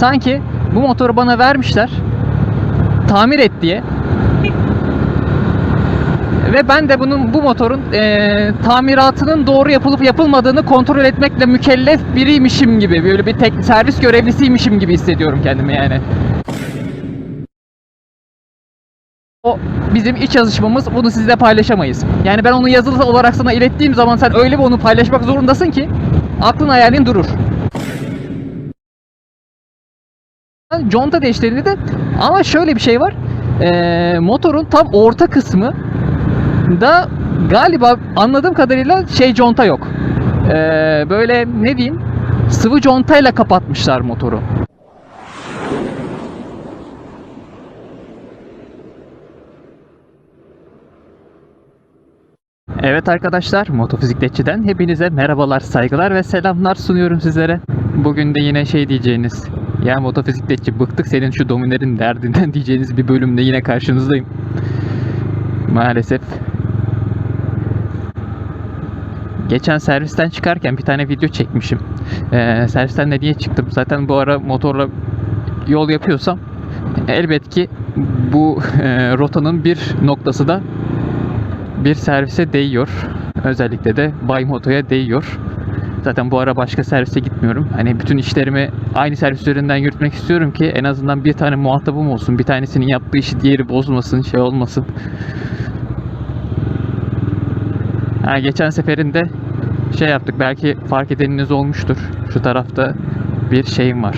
Sanki bu motoru bana vermişler. Tamir et diye. Ve ben de bunun bu motorun eee, tamiratının doğru yapılıp yapılmadığını kontrol etmekle mükellef biriymişim gibi böyle bir tek servis görevlisiymişim gibi hissediyorum kendimi yani. O bizim iç yazışmamız bunu sizle paylaşamayız. Yani ben onu yazılı olarak sana ilettiğim zaman sen öyle bir onu paylaşmak zorundasın ki aklın hayalin durur. Conta değiştirildi de ama şöyle bir şey var. Eee, motorun tam orta kısmı da galiba anladığım kadarıyla şey conta yok. Eee, böyle ne diyeyim sıvı contayla kapatmışlar motoru. Evet arkadaşlar, Motofizikletçi'den hepinize merhabalar, saygılar ve selamlar sunuyorum sizlere. Bugün de yine şey diyeceğiniz, ya motofizikletçi bıktık senin şu dominerin derdinden diyeceğiniz bir bölümde yine karşınızdayım. Maalesef. Geçen servisten çıkarken bir tane video çekmişim. Ee, servisten de niye çıktım? Zaten bu ara motorla yol yapıyorsam elbet ki bu e, rotanın bir noktası da bir servise değiyor. Özellikle de Bay Moto'ya değiyor. Zaten bu ara başka servise gitmiyorum. Hani bütün işlerimi aynı servis üzerinden yürütmek istiyorum ki en azından bir tane muhatabım olsun. Bir tanesinin yaptığı işi diğeri bozmasın, şey olmasın. Ha, geçen seferinde şey yaptık. Belki fark edeniniz olmuştur. Şu tarafta bir şeyim var.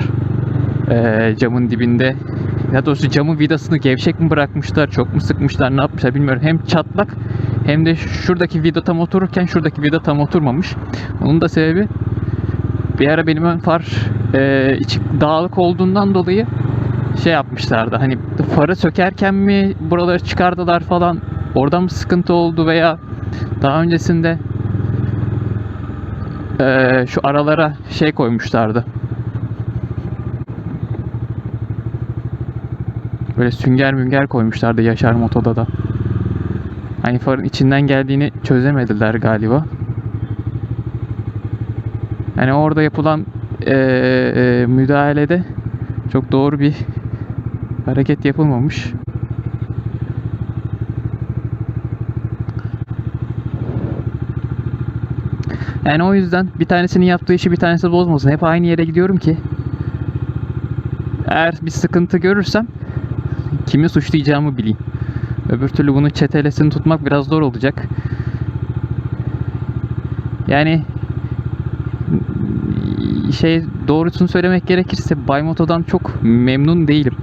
Ee, camın dibinde ya doğrusu camın vidasını gevşek mi bırakmışlar, çok mu sıkmışlar, ne yapmışlar bilmiyorum. Hem çatlak hem de şuradaki vida tam otururken şuradaki vida tam oturmamış. Onun da sebebi bir ara benim ön far e, içi dağılık olduğundan dolayı şey yapmışlardı. Hani farı sökerken mi buraları çıkardılar falan. Oradan mı sıkıntı oldu veya daha öncesinde e, şu aralara şey koymuşlardı. Böyle sünger münger koymuşlardı Yaşar Moto'da da. Hani farın içinden geldiğini çözemediler galiba. Hani orada yapılan eee, eee, müdahalede çok doğru bir hareket yapılmamış. Yani o yüzden bir tanesinin yaptığı işi bir tanesi bozmasın. Hep aynı yere gidiyorum ki. Eğer bir sıkıntı görürsem kimi suçlayacağımı bileyim. Öbür türlü bunu çetelesini tutmak biraz zor olacak. Yani şey doğrusunu söylemek gerekirse Bay Moto'dan çok memnun değilim.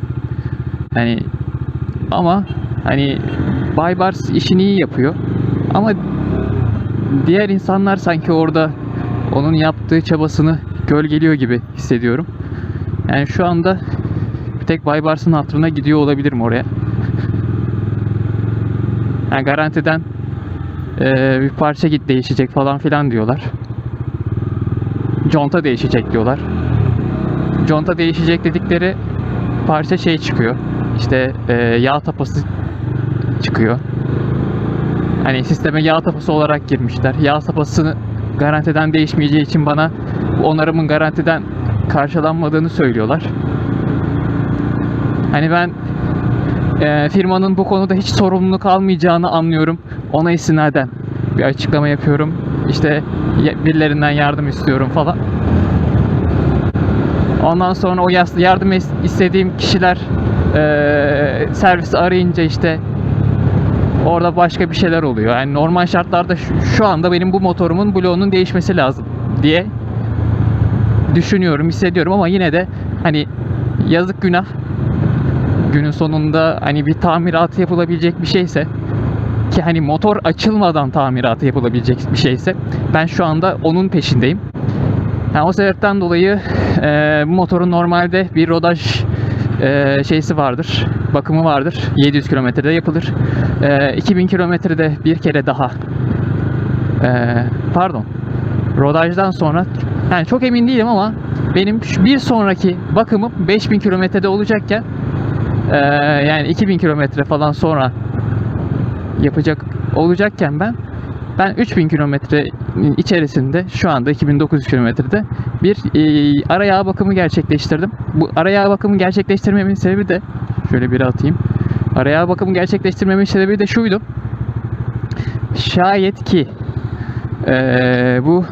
Hani ama hani Bay Bars işini iyi yapıyor. Ama diğer insanlar sanki orada onun yaptığı çabasını gölgeliyor gibi hissediyorum. Yani şu anda bir tek Bay Bars'ın hatırına gidiyor olabilirim oraya. Yani garantiden eee, bir parça git değişecek falan filan diyorlar. Conta değişecek diyorlar. Conta değişecek dedikleri parça şey çıkıyor. İşte eee, yağ tapası çıkıyor. Hani sisteme yağ tapası olarak girmişler. Yağ tapasını garantiden değişmeyeceği için bana onarımın garantiden karşılanmadığını söylüyorlar. Hani ben e, firmanın bu konuda hiç sorumluluk almayacağını anlıyorum. Ona istinaden bir açıklama yapıyorum. İşte birilerinden yardım istiyorum falan. Ondan sonra o yardım is- istediğim kişiler e, servisi arayınca işte orada başka bir şeyler oluyor. Yani normal şartlarda şu, şu anda benim bu motorumun bloğunun değişmesi lazım diye düşünüyorum, hissediyorum ama yine de hani yazık günah günün sonunda hani bir tamiratı yapılabilecek bir şeyse ki hani motor açılmadan tamiratı yapılabilecek bir şeyse ben şu anda onun peşindeyim. Yani o sebepten dolayı e, bu motorun normalde bir rodaj e, şeysi vardır, bakımı vardır. 700 kilometrede yapılır. E, 2000 kilometrede bir kere daha e, pardon rodajdan sonra yani çok emin değilim ama benim bir sonraki bakımım 5000 kilometrede olacakken ee, yani 2000 kilometre falan sonra yapacak olacakken ben Ben 3000 kilometre içerisinde şu anda 2900 kilometrede bir e, ara yağ bakımı gerçekleştirdim. Bu ara yağ bakımı gerçekleştirmemin sebebi de şöyle bir atayım. Ara yağ bakımı gerçekleştirmemin sebebi de şuydu. Şayet ki e, bu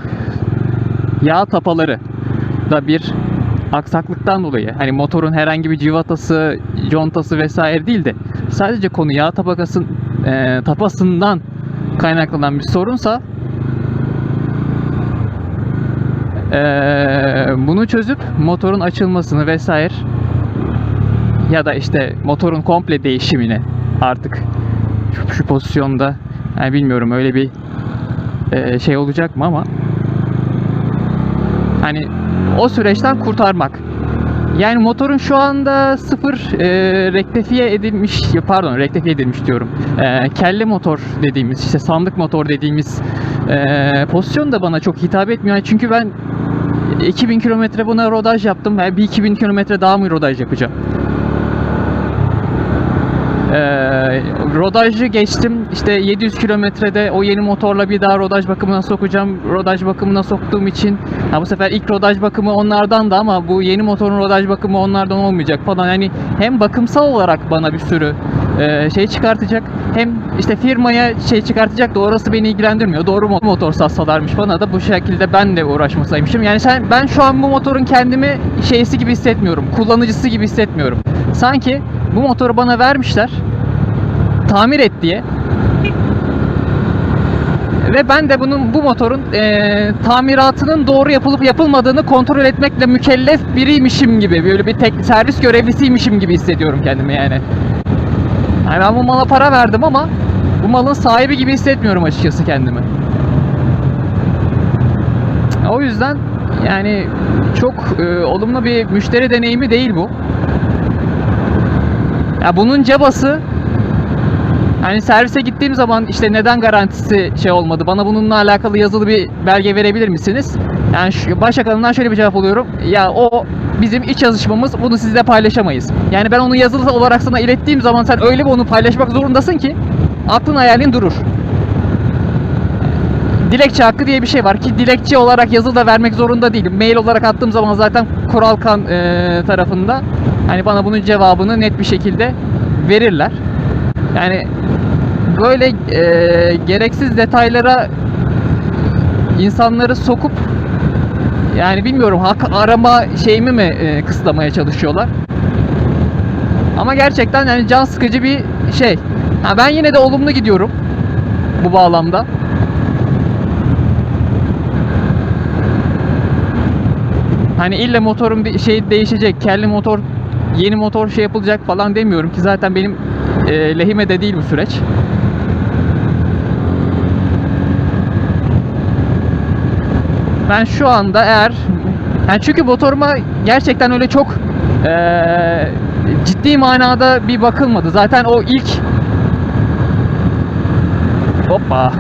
yağ tapaları da bir aksaklıktan dolayı hani motorun herhangi bir civatası, contası vesaire değil de sadece konu yağ tabakasın e, tapasından kaynaklanan bir sorunsa e, bunu çözüp motorun açılmasını vesaire ya da işte motorun komple değişimini artık şu, şu pozisyonda yani bilmiyorum öyle bir e, şey olacak mı ama o süreçten kurtarmak. Yani motorun şu anda sıfır e, rektifiye edilmiş, pardon rektifiye edilmiş diyorum. E, kelle motor dediğimiz, işte sandık motor dediğimiz e, pozisyon da bana çok hitap etmiyor. Çünkü ben 2000 kilometre buna rodaj yaptım ve bir 2000 kilometre daha mı rodaj yapacağım? Ee, rodajı geçtim. İşte 700 kilometrede o yeni motorla bir daha rodaj bakımına sokacağım. Rodaj bakımına soktuğum için ha bu sefer ilk rodaj bakımı onlardan da ama bu yeni motorun rodaj bakımı onlardan olmayacak falan. Yani hem bakımsal olarak bana bir sürü e, şey çıkartacak hem işte firmaya şey çıkartacak da orası beni ilgilendirmiyor. Doğru mo- motor satsalarmış bana da bu şekilde ben de uğraşmasaymışım. Yani sen ben şu an bu motorun kendimi şeysi gibi hissetmiyorum. Kullanıcısı gibi hissetmiyorum. Sanki bu motoru bana vermişler. Tamir et diye. Ve ben de bunun bu motorun eee, tamiratının doğru yapılıp yapılmadığını kontrol etmekle mükellef biriymişim gibi böyle bir tek servis görevlisiymişim gibi hissediyorum kendimi yani. Yani ben bu mala para verdim ama bu malın sahibi gibi hissetmiyorum açıkçası kendimi. O yüzden yani çok e, olumlu bir müşteri deneyimi değil bu. Ya bunun cabası hani servise gittiğim zaman işte neden garantisi şey olmadı? Bana bununla alakalı yazılı bir belge verebilir misiniz? Yani şu, başbakanından şöyle bir cevap alıyorum. Ya o bizim iç yazışmamız bunu sizle paylaşamayız. Yani ben onu yazılı olarak sana ilettiğim zaman sen öyle bir onu paylaşmak zorundasın ki aklın hayalin durur. Dilekçe hakkı diye bir şey var ki dilekçe olarak yazılı da vermek zorunda değilim. Mail olarak attığım zaman zaten Kuralkan e, tarafında hani bana bunun cevabını net bir şekilde verirler. Yani böyle e, gereksiz detaylara insanları sokup yani bilmiyorum hak arama şeyimi mi e, kısıtlamaya çalışıyorlar. Ama gerçekten yani can sıkıcı bir şey. Ha, ben yine de olumlu gidiyorum bu bağlamda. Hani illa motorun bir şey değişecek, kelli motor, yeni motor şey yapılacak falan demiyorum ki zaten benim e, lehime de değil bu süreç. Ben şu anda eğer yani çünkü motoruma gerçekten öyle çok e, ciddi manada bir bakılmadı. Zaten o ilk Hoppa.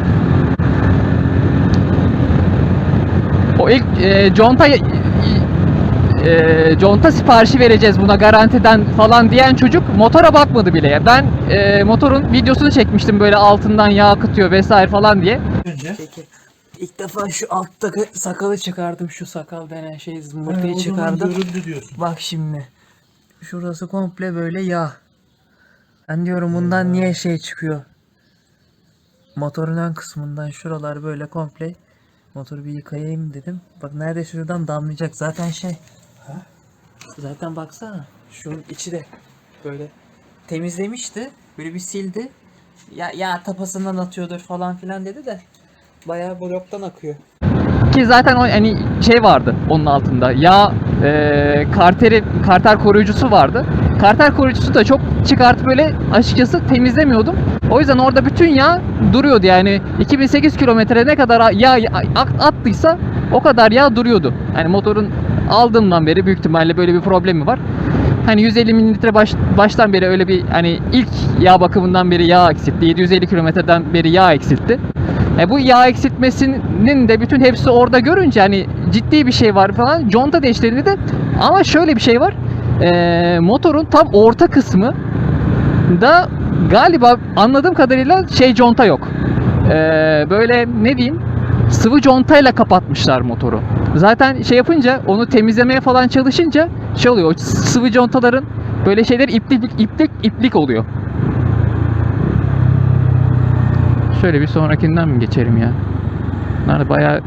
O ilk e, conta e, conta siparişi vereceğiz buna garantiden falan diyen çocuk motora bakmadı bile. ya. Ben e, motorun videosunu çekmiştim böyle altından yağ akıtıyor vesaire falan diye. önce. İlk defa şu alttaki sakalı çıkardım. Şu sakal denen şey Ha, zımbırtıyı zaman çıkardım. görüldü diyorsun. Bak şimdi. Şurası komple böyle yağ. Ben diyorum bundan niye şey çıkıyor? Motorun ön kısmından şuralar böyle komple. Motoru bir yıkayayım dedim. Bak neredeyse şuradan damlayacak. Zaten şey. Zaten baksana. Şunun içi de böyle temizlemişti. Böyle bir sildi. Ya, ya tapasından atıyordur falan filan dedi de. Bayağı bloktan akıyor. Ki zaten o hani şey vardı onun altında. Yağ e, karteri karter koruyucusu vardı. Karter koruyucusu da çok çıkartıp böyle açıkçası temizlemiyordum. O yüzden orada bütün yağ duruyordu yani 2008 kilometre ne kadar yağ at- attıysa o kadar yağ duruyordu. Yani motorun aldığımdan beri büyük ihtimalle böyle bir problemi var. Hani 150 mililitre baş, baştan beri öyle bir hani ilk yağ bakımından beri yağ eksiltti. 750 kilometreden beri yağ eksiltti. E bu yağ eksiltmesinin de bütün hepsi orada görünce hani ciddi bir şey var falan. Conta değiştirildi de ama şöyle bir şey var. E, motorun tam orta kısmı da galiba anladığım kadarıyla şey conta yok. Ee, böyle ne diyeyim sıvı contayla kapatmışlar motoru. Zaten şey yapınca onu temizlemeye falan çalışınca şey oluyor. O sıvı contaların böyle şeyler iplik iplik iplik oluyor. Şöyle bir sonrakinden mi geçerim ya? Bunlar da bayağı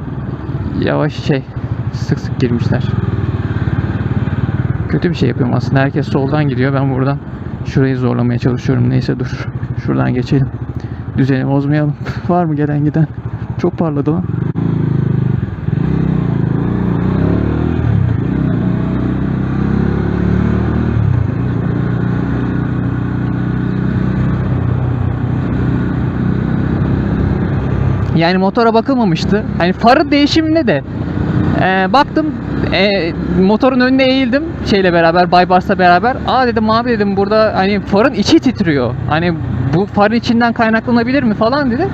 yavaş şey sık sık girmişler. Kötü bir şey yapıyorum aslında. Herkes soldan gidiyor. Ben buradan şurayı zorlamaya çalışıyorum. Neyse dur. Şuradan geçelim. Düzeni bozmayalım. Var mı gelen giden? Çok parladı lan. Yani motora bakılmamıştı. Hani farı değişiminde de e, baktım e, motorun önüne eğildim şeyle beraber Baybars'la beraber. Aa dedim abi dedim burada hani farın içi titriyor. Hani bu farın içinden kaynaklanabilir mi falan dedi.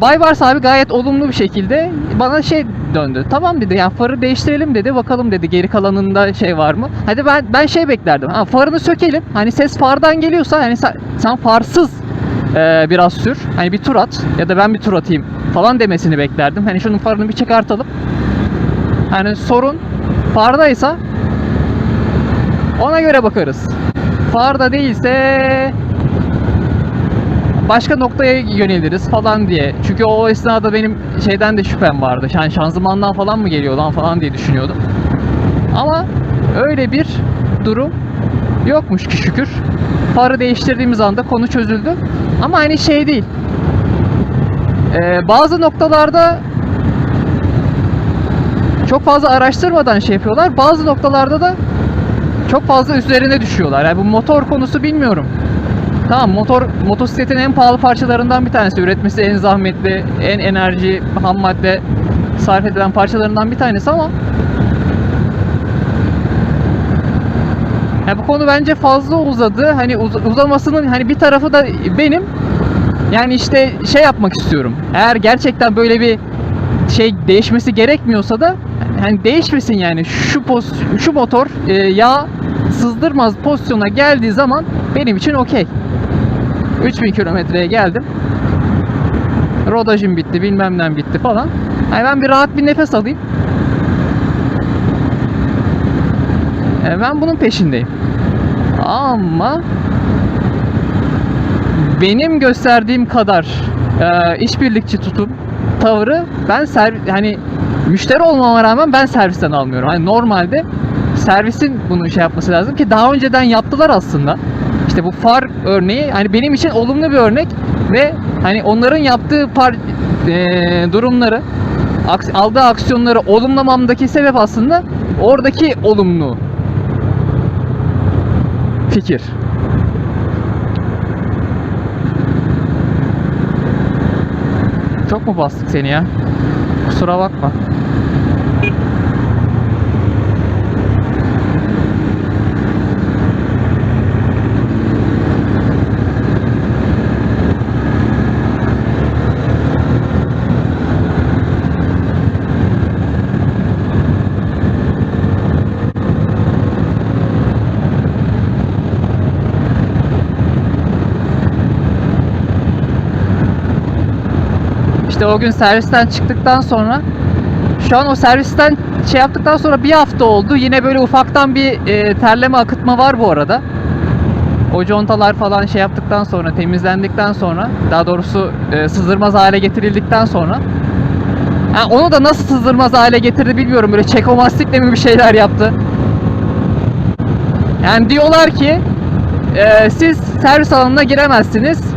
Baybars abi gayet olumlu bir şekilde bana şey döndü. Tamam dedi yani farı değiştirelim dedi. Bakalım dedi geri kalanında şey var mı? Hadi ben ben şey beklerdim. Ha, farını sökelim. Hani ses fardan geliyorsa hani sen, sen farsız e, biraz sür. Hani bir tur at ya da ben bir tur atayım falan demesini beklerdim. Hani şunun farını bir çıkartalım. Hani sorun fardaysa ona göre bakarız. Farda değilse başka noktaya yöneliriz falan diye. Çünkü o esnada benim şeyden de şüphem vardı. Yani şanzımandan falan mı geliyor lan falan diye düşünüyordum. Ama öyle bir durum yokmuş ki şükür. Farı değiştirdiğimiz anda konu çözüldü. Ama hani şey değil. Ee, bazı noktalarda çok fazla araştırmadan şey yapıyorlar. Bazı noktalarda da çok fazla üzerine düşüyorlar. Yani bu motor konusu bilmiyorum. Tamam motor motosikletin en pahalı parçalarından bir tanesi. Üretmesi en zahmetli, en enerji, ham madde sarf edilen parçalarından bir tanesi ama ya bu konu bence fazla uzadı. Hani uz- uzamasının hani bir tarafı da benim. Yani işte şey yapmak istiyorum. Eğer gerçekten böyle bir şey değişmesi gerekmiyorsa da hani değişmesin yani şu poz, şu motor e, yağ sızdırmaz pozisyona geldiği zaman benim için okey. 3000 kilometreye geldim. Rodajım bitti, bilmem bitti falan. Yani ben bir rahat bir nefes alayım. E, ben bunun peşindeyim. Ama benim gösterdiğim kadar e, işbirlikçi tutum tavrı ben servis hani müşteri olmama rağmen ben servisten almıyorum. Hani normalde servisin bunu şey yapması lazım ki daha önceden yaptılar aslında. İşte bu far örneği hani benim için olumlu bir örnek ve hani onların yaptığı par e, durumları aks- aldığı aksiyonları olumlamamdaki sebep aslında oradaki olumlu fikir. Çok mu bastık seni ya? Kusura bakma. İşte o gün servisten çıktıktan sonra şu an o servisten şey yaptıktan sonra bir hafta oldu. Yine böyle ufaktan bir e, terleme akıtma var bu arada. O contalar falan şey yaptıktan sonra, temizlendikten sonra, daha doğrusu e, sızdırmaz hale getirildikten sonra. Ha, onu da nasıl sızdırmaz hale getirdi bilmiyorum. Böyle çekomastikle mi bir şeyler yaptı. Yani diyorlar ki e, siz servis alanına giremezsiniz.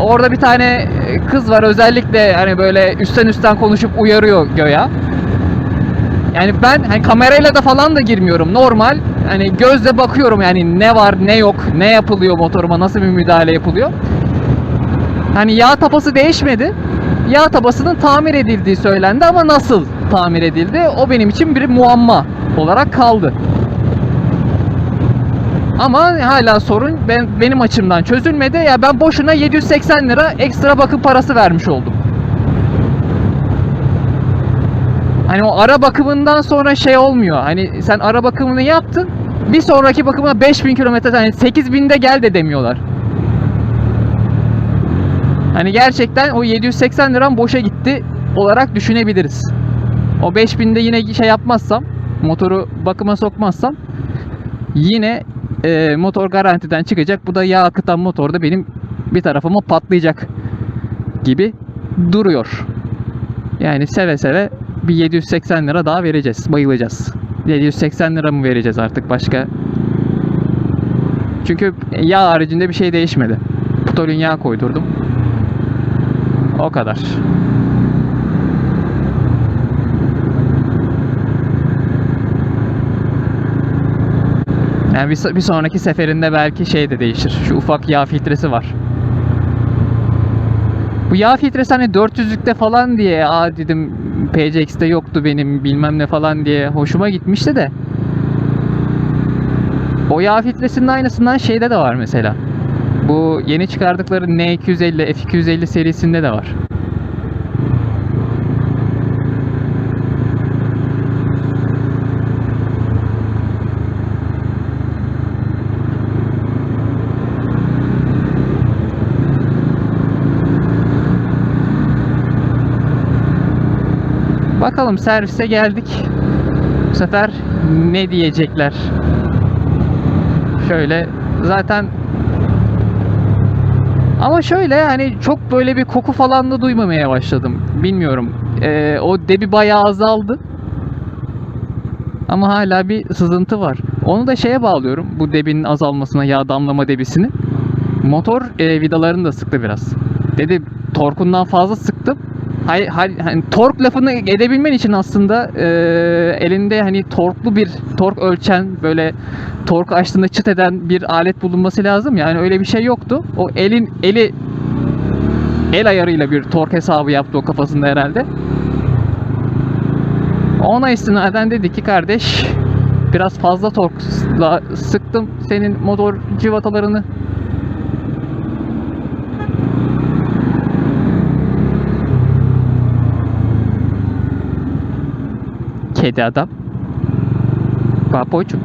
Orada bir tane e, kız var özellikle hani böyle üstten üstten konuşup uyarıyor göya. Yani ben hani kamerayla da falan da girmiyorum. Normal hani gözle bakıyorum yani ne var ne yok, ne yapılıyor motoruma, nasıl bir müdahale yapılıyor. Hani yağ tapası değişmedi. Yağ tabasının tamir edildiği söylendi ama nasıl tamir edildi? O benim için bir muamma olarak kaldı. Ama hala sorun ben, benim açımdan çözülmedi. Ya ben boşuna 780 lira ekstra bakım parası vermiş oldum. Hani o ara bakımından sonra şey olmuyor. Hani sen ara bakımını yaptın. Bir sonraki bakımına 5000 kilometre hani 8000'de gel de demiyorlar. Hani gerçekten o 780 liram boşa gitti olarak düşünebiliriz. O 5000'de yine şey yapmazsam, motoru bakıma sokmazsam yine e, motor garantiden çıkacak. Bu da yağ akıtan motorda benim bir tarafıma patlayacak gibi duruyor. Yani seve seve bir 780 lira daha vereceğiz. Bayılacağız. 780 lira mı vereceğiz artık başka? Çünkü yağ haricinde bir şey değişmedi. Putolün yağ koydurdum. O kadar. Yani bir, bir sonraki seferinde belki şey de değişir. Şu ufak yağ filtresi var. Bu yağ filtresi hani 400'lükte falan diye aa dedim PCX'te yoktu benim bilmem ne falan diye hoşuma gitmişti de. O yağ filtresinin aynısından şeyde de var mesela. Bu yeni çıkardıkları N250, F250 serisinde de var. Bakalım servise geldik. Bu sefer ne diyecekler? Şöyle zaten ama şöyle yani çok böyle bir koku falan da duymamaya başladım. Bilmiyorum. Ee, o debi bayağı azaldı. Ama hala bir sızıntı var. Onu da şeye bağlıyorum. Bu debinin azalmasına, yağ damlama debisini. Motor e, vidalarını da sıktı biraz. Dedi torkundan fazla sıktım. Hay, hay, hani tork lafını edebilmen için aslında e, elinde hani torklu bir tork ölçen böyle tork açtığında çıt eden bir alet bulunması lazım yani öyle bir şey yoktu. O elin eli el ayarıyla bir tork hesabı yaptı o kafasında herhalde. Ona istinaden dedi ki kardeş biraz fazla torkla sıktım senin motor civatalarını Kedi adam. Papocu.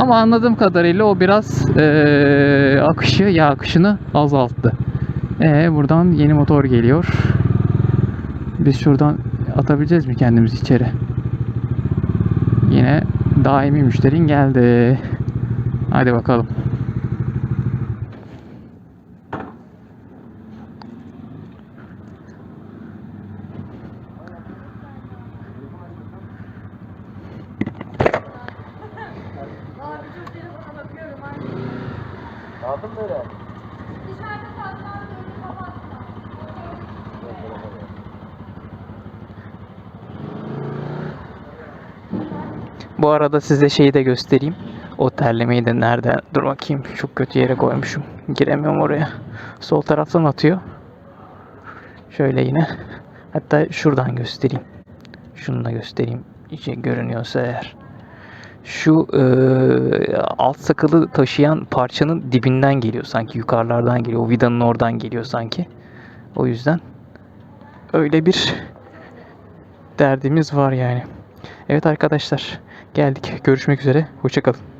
Ama anladığım kadarıyla o biraz eee, akışı, yağ akışını azalttı. Ee, buradan yeni motor geliyor. Biz şuradan atabileceğiz mi kendimizi içeri? Yine daimi müşterin geldi. Hadi bakalım. Abi çok telefona bakıyorum abi. Aldın mı öyle? Dışarıda kalkan önünü kapattım. Bu arada size şeyi de göstereyim. O terlemeyi de nerede? Dur bakayım. Çok kötü yere koymuşum. Giremiyorum oraya. Sol taraftan atıyor. Şöyle yine. Hatta şuradan göstereyim. Şunu da göstereyim. İçe görünüyorsa eğer. Şu eee, alt sakalı taşıyan parçanın dibinden geliyor sanki. Yukarılardan geliyor. O vidanın oradan geliyor sanki. O yüzden öyle bir derdimiz var yani. Evet arkadaşlar geldik. Görüşmek üzere. Hoşçakalın.